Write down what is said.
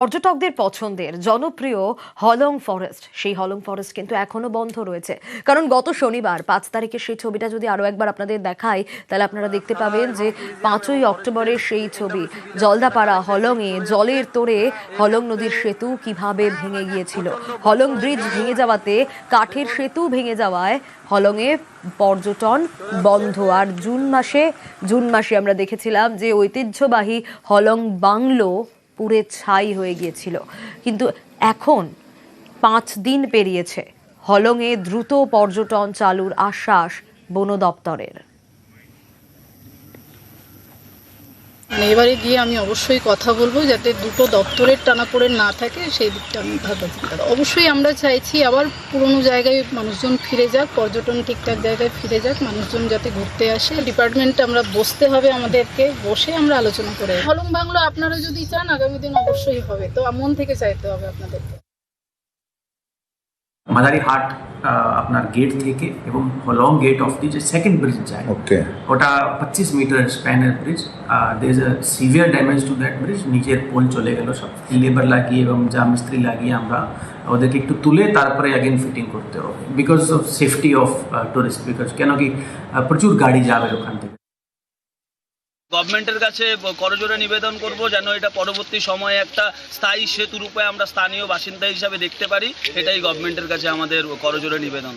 পর্যটকদের পছন্দের জনপ্রিয় হলং ফরেস্ট। সেই হলং ফরেস্ট কিন্তু এখনও বন্ধ রয়েছে। কারণ গত শনিবার, পাঁচ তারিখে সেই ছবিটা যদি আরও একবার আপনাদের দেখাই, তাহলে আপনারা দেখতে পাবেন যে পাঁচই অক্টোবরের সেই ছবি। জলদাপাড়া হলংয়ে জলের তোড়ে হলং নদীর সেতু কীভাবে ভেঙে গিয়েছিল? হলং ব্রিজ ভেঙে যাওয়াতে কাঠের সেতু ভেঙে যাওয়ায় হলংয়ে পর্যটন বন্ধ। আর জুন মাসে জুন মাসে আমরা দেখেছিলাম যে ঐতিহ্যবাহী হলং বাংলো পুড়ে ছাই হয়ে গিয়েছিল। কিন্তু এখন পাঁচ দিন পেরিয়েছে। হলংয়ে দ্রুত পর্যটন চালুর আশ্বাস বন দপ্তরের এবারে গিয়ে আমি অবশ্যই কথা বলব যাতে দুটো দপ্তরের টানা টানাপোড়েন না থাকে সেই দিকটা আমি ভাবনা অবশ্যই আমরা চাইছি আবার পুরনো জায়গায় মানুষজন ফিরে যাক পর্যটন ঠিকঠাক জায়গায় ফিরে যাক মানুষজন যাতে ঘুরতে আসে। ডিপার্টমেন্ট আমরা বসতে হবে আমাদেরকে বসে আমরা আলোচনা করে হলং বাংলো আপনারা যদি চান আগামী দিন অবশ্যই হবে। তো মন থেকে চাইতে হবে আপনাদেরকে। মাদারিহাট আহ, আপনার গেট থেকে এবং লং গেট অফ দি যে সেকেন্ড ব্রিজ যায় ওকে ওটা পঁচিশ metre স্প্যানের bridge there is a severe damage to that bridge নিজের পোল চলে গেল সব লেবার লাগিয়ে এবং যা মিস্ত্রি লাগিয়ে আমরা ওদেরকে একটু তুলে তারপরে অ্যাগেন ফিটিং করতে হবে because of safety of tourist because কেন কি প্রচুর গাড়ি যাবে ওখান থেকে। গভর্নমেন্টের কাছে করজোরে নিবেদন করব যেন এটা পরবর্তী সময়ে একটা স্থায়ী সেতু রূপে আমরা স্থানীয় বাসিন্দা হিসাবে দেখতে পারি। এটাই গভর্নমেন্টের কাছে আমাদের করজোরে নিবেদন।